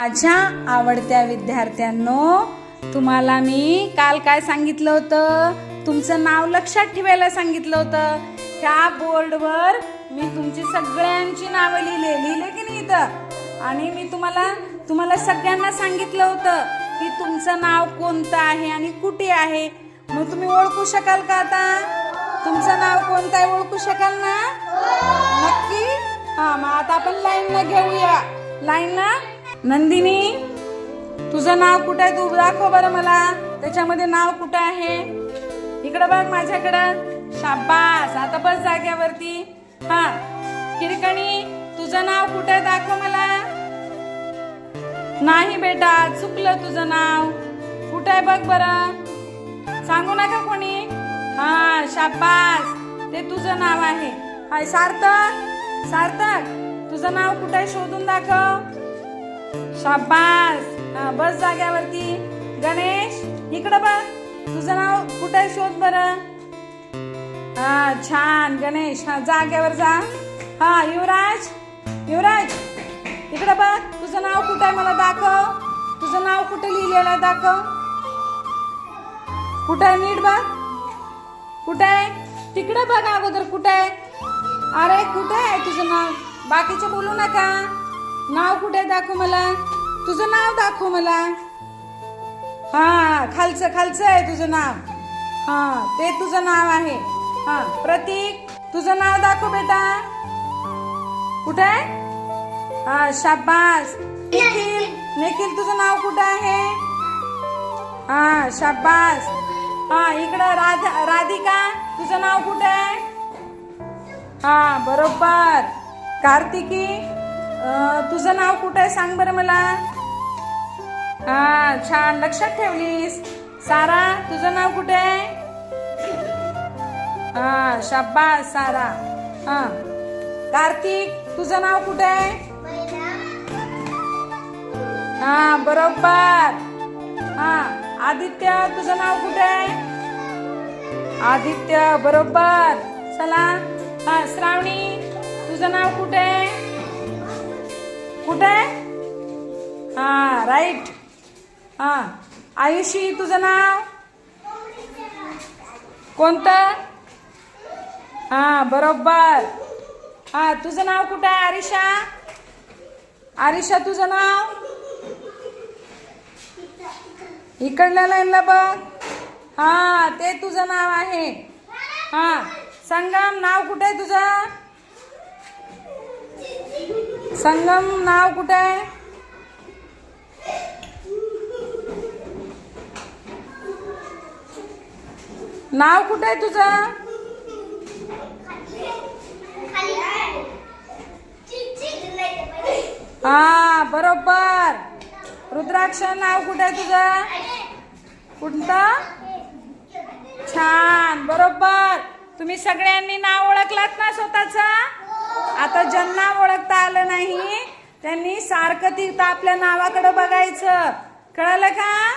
माझ्या आवडत्या विद्यार्थ्यांनो तुम्हाला मी काल काय सांगितलं होतं? तुमचं नाव लक्षात ठेवायला सांगितलं होतं. त्या बोर्डवर मी तुमची सगळ्यांची नावं लिहिले लिहिले की नाही इथं? आणि मी तुम्हाला तुम्हाला सगळ्यांना सांगितलं होतं की तुमचं नाव कोणतं आहे आणि कुठे आहे. मग तुम्ही ओळखू शकाल का आता? तुमचं नाव कोणतं आहे ओळखू शकाल ना? नक्की? हा मग आता आपण लाईन घेऊया. लाईन ना नंदिनी तुझं नाव कुठं आहे? तू दाखव बरं मला. त्याच्यामध्ये नाव कुठं आहे? इकडं बघ माझ्याकडं. शाबास. आता बस जाग्यावरती. हा. किरकणी तुझं नाव कुठं आहे? दाखव मला. नाही बेटा चुकलं तुझं नाव. कुठं आहे बघ बरं? सांगू नका कोणी? हा शाबास. ते तुझं नाव आहे. हाय सार्थक. सार्थक तुझं नाव कुठं आहे? शोधून दाखव. शाबास. हा, बस जाग्यावरती. गणेश इकडं बघ. तुझं नाव कुठं आहे शोध बरं. हा छान गणेश. हा जाग्यावर जा. हा युवराज युवराज. इकडं बघ. तुझं नाव कुठं आहे मला दाखव. तुझं नाव कुठं लिहिलेलं आहे दाखव. कुठं आहे नीट बघ. कुठं आहे? तिकडं बघ अगोदर कुठं आहे. अरे कुठं आहे तुझं नाव? बाकीचे बोलू नका. नाव कुठे आहे दाखव मला? तुझं नाव दाखव मला. हा खालचं खालचं आहे तुझं नाव. हा ते तुझं नाव आहे. हा प्रतीक तुझं नाव दाखव बेटा. कुठे? आहे हा शाबास निखिल निखिल तुझं नाव कुठं आहे? हा शाबास हा इकडं राधा राधिका तुझं नाव कुठं आहे? हा बरोबर. कार्तिकी तुझं नाव कुठं आहे? सांग बरं मला. हा छान. लक्षात ठेवलीस. सारा तुझं नाव कुठे आहे? हा शाबास सारा. हा. कार्तिक तुझं नाव कुठे आहे? हा बरोबर. हा आदित्य तुझं नाव कुठे आहे? आदित्य बरोबर. चला. हा श्रावणी तुझं नाव कुठे आहे? कुठे आहे? हा राईट हा. आयुषी तुझं नाव? कोणतं? हा बरोबर. हा तुझं नाव कुठं आहे आरिशा? आरिशा तुझं नाव? इकडल्या लाईनला बघ. हा ते तुझं नाव आहे. हा संगम नाव कुठे आहे तुझं? संगम नाव कुठं आहे? नाव कुठे आहे तुझं? हा बरोबर. रुद्राक्ष नाव कुठं आहे तुझं? कोणतं? छान बरोबर. तुम्ही सगळ्यांनी नाव ओळखलात ना स्वतःच? आता ज्यांना ओळखता आलं नाही त्यांनी सारखं तिथं आपल्या नावाकडं बघायचं. कळालं का?